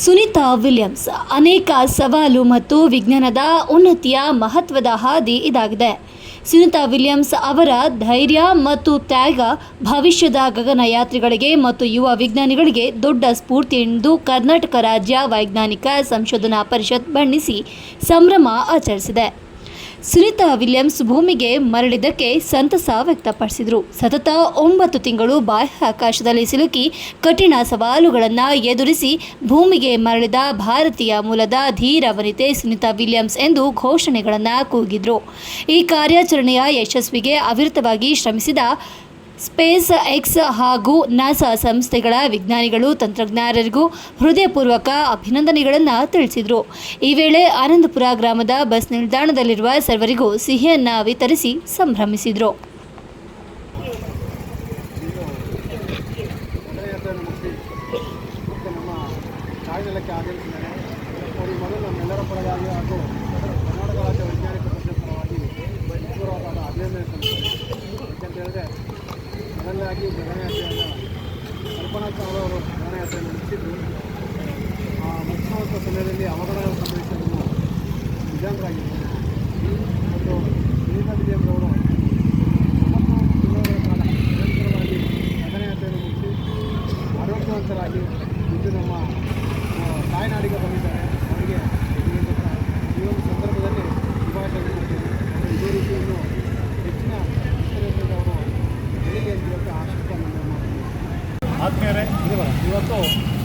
Sunita Williams, ಅನೇಕ ಸವಾಲು ಮತ್ತು ವಿಜ್ಞಾನದ ಉನ್ನತಿಯ ಮಹತ್ವದ ಹಾದಿ ಇದಾಗಿದೆ. ಸುನೀತಾ ವಿಲಿಯಮ್ಸ್ ಅವರ ಧೈರ್ಯ ಮತ್ತು ತ್ಯಾಗ ಭವಿಷ್ಯದ ಗಗನಯಾತ್ರಿಗಳಿಗೆ ಮತ್ತು ಯುವ ವಿಜ್ಞಾನಿಗಳಿಗೆ ದೊಡ್ಡ ಸ್ಫೂರ್ತಿ ಎಂದು ಕರ್ನಾಟಕ ರಾಜ್ಯ ವೈಜ್ಞಾನಿಕ ಸಂಶೋಧನಾ ಪರಿಷತ್ ಬಣ್ಣಿಸಿ ಸಂಭ್ರಮ ಆಚರಿಸಿದೆ. ಸುನೀತಾ ವಿಲಿಯಮ್ಸ್ ಭೂಮಿಗೆ ಮರಳಿದ್ದಕ್ಕೆ ಸಂತಸ ವ್ಯಕ್ತಪಡಿಸಿದರು. ಸತತ ಒಂಬತ್ತು ತಿಂಗಳು ಬಾಹ್ಯಾಕಾಶದಲ್ಲಿ ಸಿಲುಕಿ ಕಠಿಣ ಸವಾಲುಗಳನ್ನು ಎದುರಿಸಿ ಭೂಮಿಗೆ ಮರಳಿದ ಭಾರತೀಯ ಮೂಲದ ಧೀರ ವನಿತೆ ಸುನಿತಾ ವಿಲಿಯಮ್ಸ್ ಎಂದು ಘೋಷಣೆಗಳನ್ನು ಕೂಗಿದ್ರು. ಈ ಕಾರ್ಯಾಚರಣೆಯ ಯಶಸ್ವಿಗೆ ಅವಿರತವಾಗಿ ಶ್ರಮಿಸಿದ ಸ್ಪೇಸ್ ಎಕ್ಸ್ ಹಾಗೂ ನಾಸಾ ಸಂಸ್ಥೆಗಳ ವಿಜ್ಞಾನಿಗಳು ತಂತ್ರಜ್ಞರಿಗೂ ಹೃದಯಪೂರ್ವಕ ಅಭಿನಂದನೆಗಳನ್ನು ತಿಳಿಸಿದರು. ಈ ವೇಳೆ ಆನಂದಪುರ ಗ್ರಾಮದ ಬಸ್ ನಿಲ್ದಾಣದಲ್ಲಿರುವ ಸರ್ವರಿಗೂ ಸಿಹಿಯನ್ನು ವಿತರಿಸಿ ಸಂಭ್ರಮಿಸಿದರು. ಮೊದಲನೇದಾಗಿ ಗಗನಯಾತ್ರೆಯನ್ನು ಕಲ್ಪನಾ ಚಾವ್ಲಾ ಅವರು ಗಗನಯಾತ್ರೆಯನ್ನು ಆ ಮಧ್ಯಮತ್ವ ಸಮಯದಲ್ಲಿ ಅವಘಡ ಸಂಭವಿಸಿದ್ದನ್ನು ನಿಜಾಂತರಾಗಿದ್ದಾರೆ. ಮತ್ತು ಸುನೀತಾ ವಿಲಿಯಮ್ಸ್ ಅವರು ನಿರಂತರವಾಗಿ ಗಗನಯಾತ್ರೆಯನ್ನು ಆರೋಗ್ಯವಂತರಾಗಿ ಇಂದು ನಮ್ಮ ತಾಯ್ನಾಡಿಗೆ ಬಂದಿದ್ದಾರೆ. ಅವರಿಗೆ ಈ ಒಂದು ಸಂದರ್ಭದಲ್ಲಿ ಶುಭಾಶಯ ಮಾಡ್ತೀನಿ ಅವರು ಇದೇ ರೀತಿ ಇವತ್ತು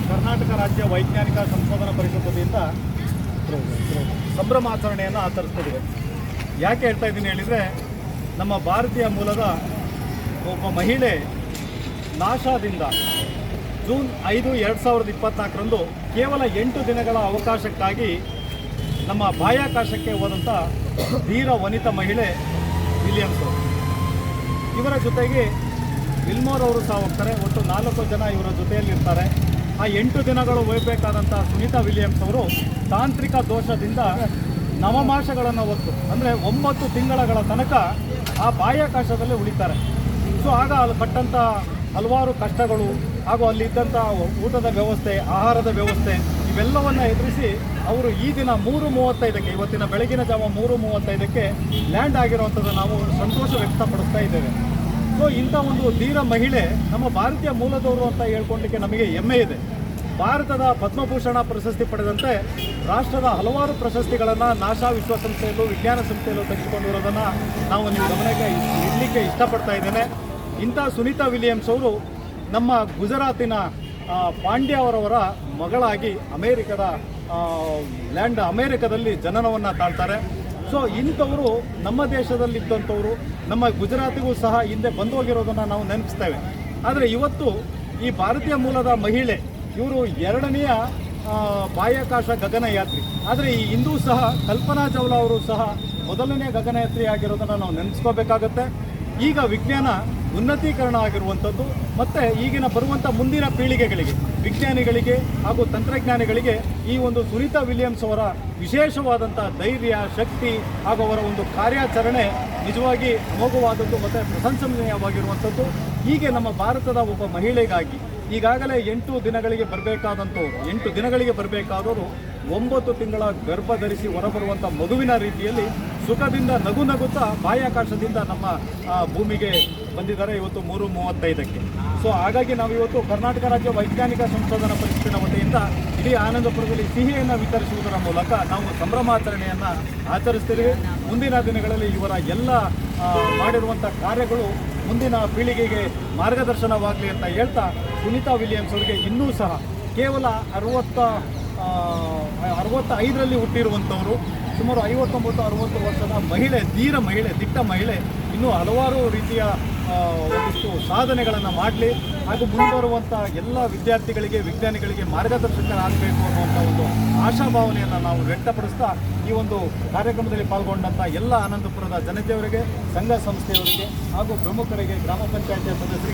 ಕರ್ನಾಟಕ ರಾಜ್ಯ ವೈಜ್ಞಾನಿಕ ಸಂಶೋಧನಾ ಪರಿಷತ್ ವತಿಯಿಂದ ಸಂಭ್ರಮಾಚರಣೆಯನ್ನು ಆಚರಿಸ್ತಿದ್ದೀವಿ ಯಾಕೆ ಹೇಳ್ತಾ ಇದ್ದೀನಿ ಹೇಳಿದರೆ, ನಮ್ಮ ಭಾರತೀಯ ಮೂಲದ ಒಬ್ಬ ಮಹಿಳೆ ನಾಶಾದಿಂದ ಜೂನ್ ಐದು ಎರಡು ಸಾವಿರದ ಇಪ್ಪತ್ನಾಲ್ಕರಂದು ಕೇವಲ ಎಂಟು ದಿನಗಳ ಅವಕಾಶಕ್ಕಾಗಿ ನಮ್ಮ ಬಾಹ್ಯಾಕಾಶಕ್ಕೆ ಹೋದಂಥ ಧೀರ ವನಿತ ಮಹಿಳೆ ವಿಲಿಯಮ್ಸ್. ಇವರ ಜೊತೆಗೆ ವಿಲ್ಮೋರ್ ಅವರು ಸಹ ಹೋಗ್ತಾರೆ. ಒಟ್ಟು ನಾಲ್ಕು ಜನ ಇವರ ಜೊತೆಯಲ್ಲಿರ್ತಾರೆ. ಆ ಎಂಟು ದಿನಗಳು ಒಯ್ಯಬೇಕಾದಂಥ ಸುನೀತಾ ವಿಲಿಯಮ್ಸ್ ಅವರು ತಾಂತ್ರಿಕ ದೋಷದಿಂದ ನವಮಾಸಗಳನ್ನು ಹೊತ್ತು, ಅಂದರೆ ಒಂಬತ್ತು ತಿಂಗಳ ತನಕ ಆ ಬಾಹ್ಯಾಕಾಶದಲ್ಲಿ ಉಳಿತಾರೆ. ಸೊ ಆಗ ಅಲ್ಲಿ ಪಟ್ಟಂಥ ಹಲವಾರು ಕಷ್ಟಗಳು ಹಾಗೂ ಅಲ್ಲಿದ್ದಂಥ ಊಟದ ವ್ಯವಸ್ಥೆ, ಆಹಾರದ ವ್ಯವಸ್ಥೆ ಇವೆಲ್ಲವನ್ನು ಎದುರಿಸಿ ಅವರು ಈ ದಿನ ಮೂರು ಮೂವತ್ತೈದಕ್ಕೆ, ಇವತ್ತಿನ ಬೆಳಗಿನ ಜಾವ ಮೂರು ಮೂವತ್ತೈದಕ್ಕೆ ಲ್ಯಾಂಡ್ ಆಗಿರುವಂಥದ್ದು ನಾವು ಸಂತೋಷ ವ್ಯಕ್ತಪಡಿಸ್ತಾ ಇದ್ದೇವೆ. ಸೊ ಇಂಥ ಒಂದು ಧೀರ ಮಹಿಳೆ ನಮ್ಮ ಭಾರತೀಯ ಮೂಲದವರು ಅಂತ ಹೇಳ್ಕೊಳ್ಳಿಕ್ಕೆ ನಮಗೆ ಹೆಮ್ಮೆ ಇದೆ. ಭಾರತದ ಪದ್ಮಭೂಷಣ ಪ್ರಶಸ್ತಿ ಪಡೆದಂತೆ ರಾಷ್ಟ್ರದ ಹಲವಾರು ಪ್ರಶಸ್ತಿಗಳನ್ನು ನಾಶಾ ವಿಶ್ವಸಂಸ್ಥೆಯಲ್ಲೂ, ವಿಜ್ಞಾನ ಸಂಸ್ಥೆಯಲ್ಲೂ ತೆಗೆದುಕೊಂಡಿರೋದನ್ನು ನಾವು ನೀವು ಗಮನಕ್ಕೆ ಇಡಲಿಕ್ಕೆ ಇಷ್ಟಪಡ್ತಾ ಇದ್ದೇನೆ. ಇಂಥ ಸುನೀತಾ ವಿಲಿಯಮ್ಸ್ ಅವರು ನಮ್ಮ ಗುಜರಾತಿನ ಪಾಂಡ್ಯ ಅವರವರ ಮಗಳಾಗಿ ಅಮೇರಿಕದ ಲ್ಯಾಂಡ್ ಅಮೇರಿಕದಲ್ಲಿ ಜನನವನ್ನು ತಾಳ್ತಾರೆ. ಸೊ ಇಂಥವರು ನಮ್ಮ ದೇಶದಲ್ಲಿದ್ದಂಥವರು, ನಮ್ಮ ಗುಜರಾತಿಗೂ ಸಹ ಹಿಂದೆ ಬಂದು ಹೋಗಿರೋದನ್ನು ನಾವು ನೆನಪಿಸ್ತೇವೆ. ಆದರೆ ಇವತ್ತು ಈ ಭಾರತೀಯ ಮೂಲದ ಮಹಿಳೆ, ಇವರು ಎರಡನೆಯ ಬಾಹ್ಯಾಕಾಶ ಗಗನಯಾತ್ರಿ. ಆದರೆ ಈ ಹಿಂದೂ ಸಹ, ಕಲ್ಪನಾ ಚಾವ್ಲಾ ಅವರು ಸಹ ಮೊದಲನೇ ಗಗನಯಾತ್ರಿ ಆಗಿರೋದನ್ನು ನಾವು ನೆನೆಸ್ಕೋಬೇಕಾಗತ್ತೆ ಈಗ ವಿಜ್ಞಾನ ಉನ್ನತೀಕರಣ ಆಗಿರುವಂಥದ್ದು, ಮತ್ತು ಈಗಿನ ಬರುವಂಥ ಮುಂದಿನ ಪೀಳಿಗೆಗಳಿಗೆ. ವಿಜ್ಞಾನಿಗಳಿಗೆ ಹಾಗೂ ತಂತ್ರಜ್ಞಾನಿಗಳಿಗೆ ಈ ಒಂದು ಸುನೀತಾ ವಿಲಿಯಮ್ಸ್ ಅವರ ವಿಶೇಷವಾದಂಥ ಧೈರ್ಯ, ಶಕ್ತಿ ಹಾಗೂ ಅವರ ಒಂದು ಕಾರ್ಯಾಚರಣೆ ನಿಜವಾಗಿ ಅಮೋಘವಾದದ್ದು ಮತ್ತು ಪ್ರಶಂಸನೀಯವಾಗಿರುವಂಥದ್ದು. ಹೀಗೆ ನಮ್ಮ ಭಾರತದ ಒಬ್ಬ ಮಹಿಳೆಗಾಗಿ ಈಗಾಗಲೇ ಎಂಟು ದಿನಗಳಿಗೆ ಬರಬೇಕಾದಂಥವ್ರು, ಎಂಟು ದಿನಗಳಿಗೆ ಬರಬೇಕಾದವರು ಒಂಬತ್ತು ತಿಂಗಳ ಗರ್ಭ ಧರಿಸಿ ಹೊರಬರುವಂಥ ಮಗುವಿನ ರೀತಿಯಲ್ಲಿ ಸುಖದಿಂದ ನಗು ನಗುತ್ತಾ ಬಾಹ್ಯಾಕಾಶದಿಂದ ನಮ್ಮ ಭೂಮಿಗೆ ಬಂದಿದ್ದಾರೆ. ಇವತ್ತು ಮೂರು ಮೂವತ್ತೈದಕ್ಕೆ. ಸೊ ಹಾಗಾಗಿ ನಾವು ಇವತ್ತು ಕರ್ನಾಟಕ ರಾಜ್ಯ ವೈಜ್ಞಾನಿಕ ಸಂಶೋಧನಾ ಪರಿಷತ್ತಿನ ವತಿಯಿಂದ ಇಡೀ ಆನಂದಪುರದಲ್ಲಿ ಸಿಹಿಯನ್ನು ವಿತರಿಸುವುದರ ಮೂಲಕ ನಾವು ಸಂಭ್ರಮಾಚರಣೆಯನ್ನು ಆಚರಿಸ್ತೀವಿ ಮುಂದಿನ ದಿನಗಳಲ್ಲಿ ಇವರ ಎಲ್ಲ ಮಾಡಿರುವಂಥ ಕಾರ್ಯಗಳು ಮುಂದಿನ ಪೀಳಿಗೆಗೆ ಮಾರ್ಗದರ್ಶನವಾಗಲಿ ಅಂತ ಹೇಳ್ತಾ ಸುನೀತಾ ವಿಲಿಯಮ್ಸ್ ಅವರಿಗೆ ಇನ್ನೂ ಸಹ ಕೇವಲ ಅರವತ್ತ ಅರವತ್ತೈದರಲ್ಲಿ ಹುಟ್ಟಿರುವಂಥವರು, ಸುಮಾರು ಐವತ್ತೊಂಬತ್ತು, ಅರವತ್ತು ವರ್ಷದ ಮಹಿಳೆ, ಧೀರ ಮಹಿಳೆ, ದಿಟ್ಟ ಮಹಿಳೆ, ಇನ್ನೂ ಹಲವಾರು ರೀತಿಯ ಒಂದಿಷ್ಟು ಸಾಧನೆಗಳನ್ನು ಮಾಡಲಿ ಹಾಗೂ ಮುಂಬರುವಂಥ ಎಲ್ಲ ವಿದ್ಯಾರ್ಥಿಗಳಿಗೆ, ವಿಜ್ಞಾನಿಗಳಿಗೆ ಮಾರ್ಗದರ್ಶಕರಾಗಬೇಕು ಅನ್ನುವಂಥ ಒಂದು ಆಶಾಭಾವನೆಯನ್ನು ನಾವು ವ್ಯಕ್ತಪಡಿಸ್ತಾ ಈ ಒಂದು ಕಾರ್ಯಕ್ರಮದಲ್ಲಿ ಪಾಲ್ಗೊಂಡಂಥ ಎಲ್ಲ ಆನಂದಪುರದ ಜನತೆಯವರಿಗೆ, ಸಂಘ ಸಂಸ್ಥೆಯವರಿಗೆ ಹಾಗೂ ಪ್ರಮುಖರಿಗೆ, ಗ್ರಾಮ ಪಂಚಾಯತಿಯ ಸದಸ್ಯರಿಗೆ